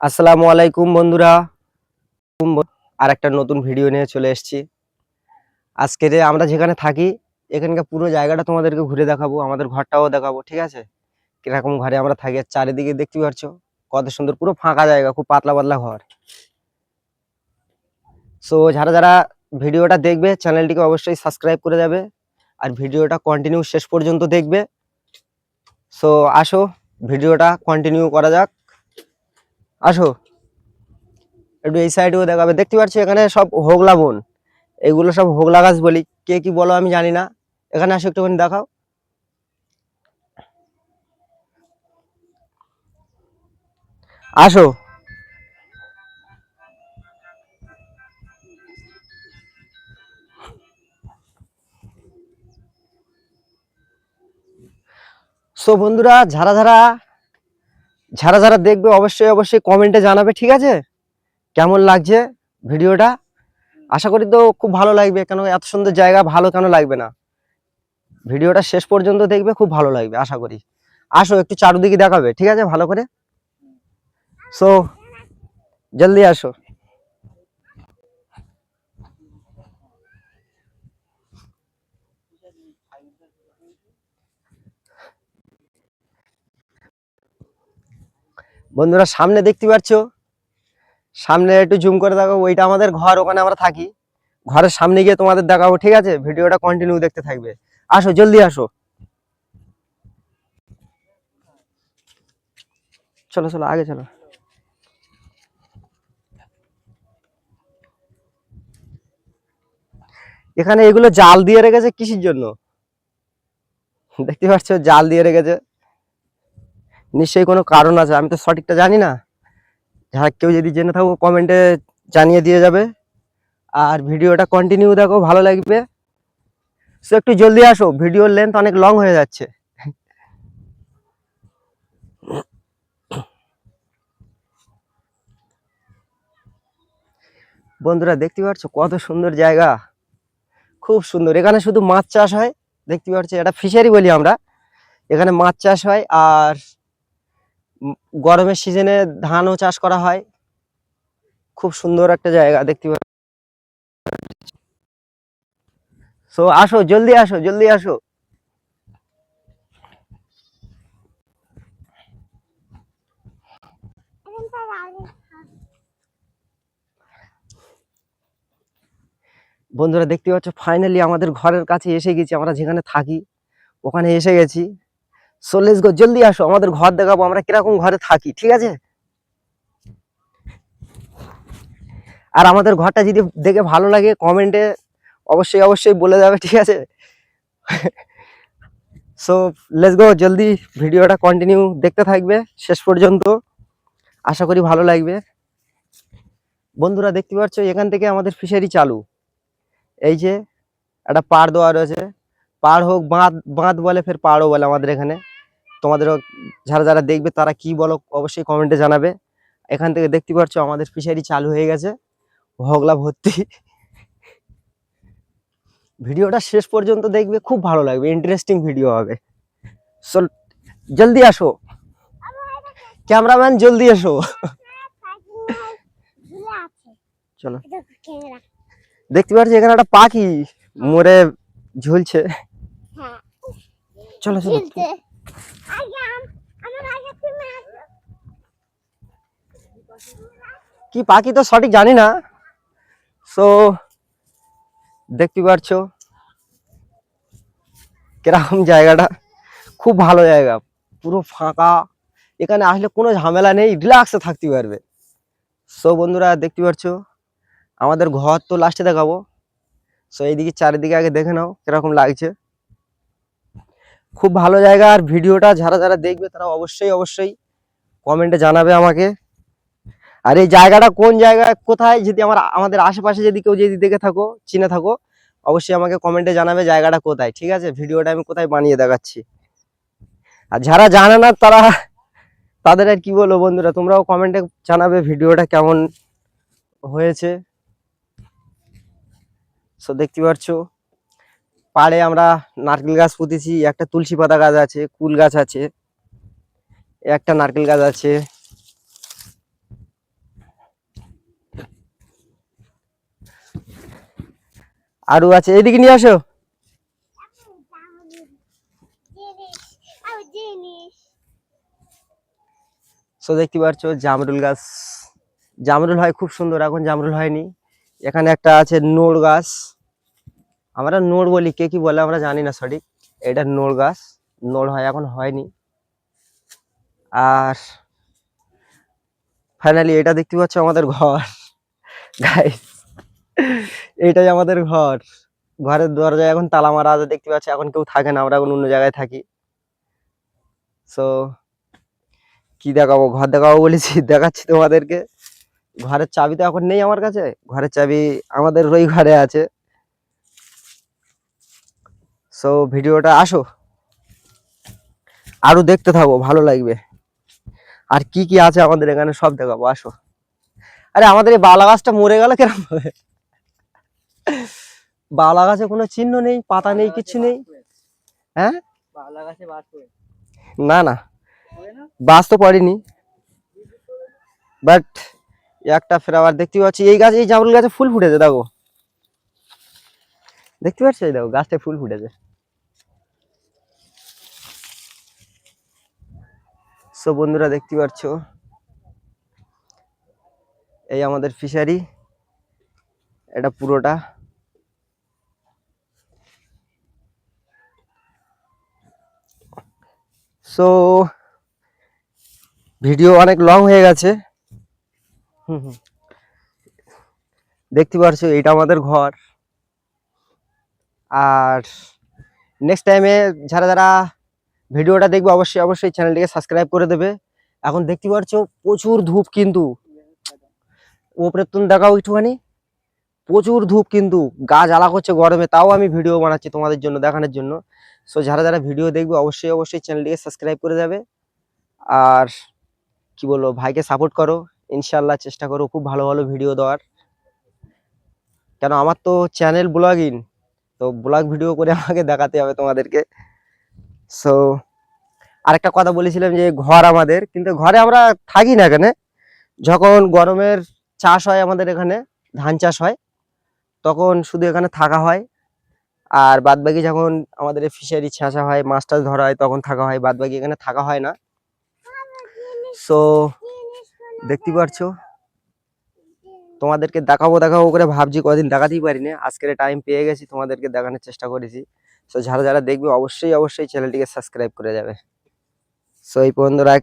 আসসালামু আলাইকুম বন্ধুরা। আর একটা নতুন ভিডিও নিয়ে চলে এসেছি। আজকে যে আমরা যেখানে থাকি, এখানকার পুরো জায়গাটা তোমাদেরকে ঘুরে দেখাবো, আমাদের ঘরটাও দেখাবো, ঠিক আছে? কীরকম ঘরে আমরা থাকি, আর চারিদিকে দেখতে পাচ্ছ, কত সুন্দর, পুরো ফাঁকা জায়গা, খুব পাতলা পাতলা ঘর। সো যারা যারা ভিডিওটা দেখবে, চ্যানেলটিকে অবশ্যই সাবস্ক্রাইব করে যাবে, আর ভিডিওটা কন্টিনিউ শেষ পর্যন্ত দেখবে। সো আসো, ভিডিওটা কন্টিনিউ করা যাক। আসো। একটু এই সাইডেও দেখাবে। দেখতে পাচ্ছি এখানে সব হোগলা বন। এগুলো সব হোগলা গাছ বলি। কে কি বলো আমি জানি না। এখানে আসো একটুখানি দেখাও। আসো। সো বন্ধুরা যারা যারা যারা যারা দেখবে অবশ্যই অবশ্যই কমেন্টে জানাবে, ঠিক আছে? কেমন লাগছে ভিডিওটা? আশা করি তো খুব ভালো লাগবে, কেন এত সুন্দর জায়গা, ভালো কেন লাগবে না? ভিডিওটা শেষ পর্যন্ত দেখবে, খুব ভালো লাগবে, আশা করি। আসো, একটু চারুদিকে দেখাবে, ঠিক আছে? ভালো করে। সো জলদি আসো। বন্ধুরা, সামনে দেখতে পাচ্ছ? সামনে একটু জুম করে দেখো, ওইটা আমাদের ঘর, ওখানে আমরা থাকি। ঘরের সামনে গিয়ে তোমাদের দেখাবো, ঠিক আছে? ভিডিওটা কন্টিনিউ দেখতে থাকবে। আসো, জলদি আসো। চলো চলো, আগে চলো। এখানে এগুলো জাল দিয়ে রেখেছে কিসের জন্য? দেখতে পাচ্ছ, জাল দিয়ে রেখেছে। নিশ্চয়ই কোনো কারণ আছে, আমি তো সঠিকটা জানি না। যারা কেউ যদি জেনে থাকো কমেন্টে জানিয়ে দিয়ে যাবে। আর ভিডিওটা কন্টিনিউ দেখো, ভালো লাগবে। সো একটু জলদি আসো, ভিডিওর লেন্থ অনেক লং হয়ে যাচ্ছে। বন্ধুরা, দেখতে পাচ্ছ কত সুন্দর জায়গা? খুব সুন্দর। এখানে শুধু মাছ চাষ হয়, দেখতে পাচ্ছ, এটা ফিশারি বলি আমরা। এখানে মাছ চাষ হয়, আর গরমের সিজনে ধানও চাষ করা হয়। খুব সুন্দর একটা জায়গা, দেখতে পাচ্ছ। সো আসো, জলদি আসো জলদি আসো। বন্ধুরা, দেখতে পাচ্ছ ফাইনালি আমাদের ঘরের কাছে এসে গেছি, আমরা যেখানে থাকি, ওখানে এসে গেছি। সো গো জলদি আসো, আমাদের ঘর দেখাবো, আমরা কীরকম ঘরে থাকি, ঠিক আছে? আর আমাদের ঘরটা যদি দেখে ভালো লাগে কমেন্টে অবশ্যই অবশ্যই বলে যাবে, ঠিক আছে? সো লেটস গো জলদি ভিডিওটা কন্টিনিউ দেখতে থাকবে, শেষ পর্যন্ত। আশা করি ভালো লাগবে। বন্ধুরা, দেখতে পাচ্ছ, এখান থেকে আমাদের ফিশারি চালু। এই যে একটা পাড় দেওয়া রয়েছে। পাড় হোক, বাঁধ বাঁধ বলে, ফের পাড়ও বলে আমাদের এখানে। তোমাদেরও যারা যারা দেখবে তারা কি বলো অবশ্যই কমেন্টে জানাবে। এখান থেকে দেখতে পাচ্ছ আমাদের ফিশারি চালু হয়ে গেছে। হগলা ভর্তি। ভিডিওটা শেষ পর্যন্ত দেখবে খুব ভালো লাগবে ইন্টারেস্টিং ভিডিও হবে। সো জলদি আসো। ক্যামেরাম্যান জলদি এসো। চলো। দেখতে পাচ্ছি এখানে একটা পাখি মরে ঝুলছে। চলো চলো। কি পাখি তো সঠিক জানি না। সো দেখতে পাচ্ছ। কীরকম জায়গাটা। খুব ভালো জায়গা। পুরো ফাঁকা। এখানে আসলে কোনো ঝামেলা নেই। রিল্যাক্সে থাকতে পারবে। সো বন্ধুরা, দেখতে পাচ্ছ। আমাদের ঘর তো লাস্টে দেখাবো। সো এইদিকে চারিদিকে আগে দেখে নাও কীরকম লাগছে। খুব ভালো জায়গা আর ভিডিওটা যারা যারা দেখবে তারা অবশ্যই অবশ্যই কমেন্টে জানাবে আমাকে। আর এই জায়গাটা কোন জায়গায়, কোথায়, যদি আমার, আমাদের আশেপাশে যদি কেউ যদি দেখে থাকো, চিনে থাকো, অবশ্যই আমাকে কমেন্টে জানাবে জায়গাটা কোথায়, ঠিক আছে? ভিডিওটা আমি কোথায় বানিয়ে দেখাচ্ছি। আর যারা জানে না তারা, তাদের আর কি বলব বন্ধুরা, তোমরাও কমেন্টে জানাবে ভিডিওটা কেমন হয়েছে। সো দেখতে পাচ্ছ? পাড়ে আমরা নারকেল গাছ পুঁতেছি, একটা তুলসী পাতা গাছ আছে, কুল গাছ আছে, একটা নারকেল গাছ আছে। আরও আছে, এদিকে নিয়ে আসো। সো দেখতে পাচ্ছ, জামরুল গাছ। জামরুল হয়, খুব সুন্দর, এখন জামরুল হয়নি। এখানে একটা আছে নোড় গাছ। আমরা নোড় বলি, কে কি বলে আমরা জানি না সঠিক এটা নোড় গাছ, নোড় হয়, এখন হয়নি। আর ফাইনালি এটা দেখতে পাচ্ছ আমাদের ঘর। গাইস এটাই আমাদের ঘর। ঘরের দরজায় এখন তালা মারা আছে, দেখতে পাচ্ছি, এখন কেউ থাকে না, আমরা এখন অন্য জায়গায় থাকি। সো কি দেখাবো? ঘর দেখাবো বলেছি, দেখাচ্ছি তোমাদেরকে। ঘরের চাবি তো এখন নেই আমার কাছে। ঘরের চাবি আমাদের ওই ঘরে আছে। সো ভিডিওটা আসো। আরও দেখতে থাকো ভালো লাগবে। আর কি কি আছে আমাদের এখানে সব দেখাবো আসো। আরে আমাদের এই বালা গাছটা মরে গেল কেরম ভাবে? বালা গাছে কোনো চিহ্ন নেই পাতা নেই কিছু নেই। হ্যাঁ? না না। বাস তো পড়েনি। বাট একটা ফ্লাওয়ার দেখতে পাচ্ছি। এই গাছ এই জামরুল গাছে ফুল ফুটেছে দেখো। দেখতে পাচ্ছি? এই দেখো গাছটায় ফুল ফুটেছে। সো বন্ধুরা দেখতে পাচ্ছ এই আমাদের ফিশারি এটা পুরোটা। সো, ভিডিও অনেক লং হয়ে গেছে। দেখতে পারছ এটা আমাদের ঘর। আর নেক্সট টাইমে যারা যারা ভিডিওটা দেখবে অবশ্যই অবশ্যই চ্যানেলটিকে সাবস্ক্রাইব করে দেবে। এখন দেখতে পারছ প্রচুর ধূপ কিন্তু। ওপরে তুমি দেখাও একটুখানি। প্রচুর ধূপ কিন্তু। গা জ্বালা করছে গরমে, তাও আমি ভিডিও বানাচ্ছি তোমাদের জন্য, দেখানোর জন্য। সো যারা যারা ভিডিও দেখবে, অবশ্যই অবশ্যই চ্যানেলটিকে সাবস্ক্রাইব করে যাবে আর কি বলব, ভাইকে সাপোর্ট করো। ইনশাল্লাহ চেষ্টা করো, খুব ভালো ভালো ভিডিও দেওয়ার। কেন, আমার তো চ্যানেল ব্লগিং তো ব্লগ ভিডিও করে আমাকে দেখাতে হবে তোমাদেরকে। সো আরেকটা কথা বলেছিলাম যে ঘর আমাদের, কিন্তু ঘরে আমরা থাকি না এখানে। যখন গরমের চাষ হয় আমাদের এখানে, ধান চাষ হয়, তখন শুধু এখানে থাকা হয়। আর বাদবাকি যখন আমাদের ফিশারি ছেঁচা হয়, মাছ টাছ ধরা হয়, তখন থাকা হয়। বাদবাকি এখানে থাকা হয় না। সো দেখতে পারছ তোমাদেরকে দেখাবো দেখাবো করে ভাবছি, কদিন দেখাতেই পারিনি। আজকের টাইম পেয়ে গেছি, তোমাদেরকে দেখানোর চেষ্টা করেছি। সো যারা যারা দেখবে অবশ্যই অবশ্যই চ্যানেলটিকে সাবস্ক্রাইব করে যাবে। সো এই পর্যন্ত রাখ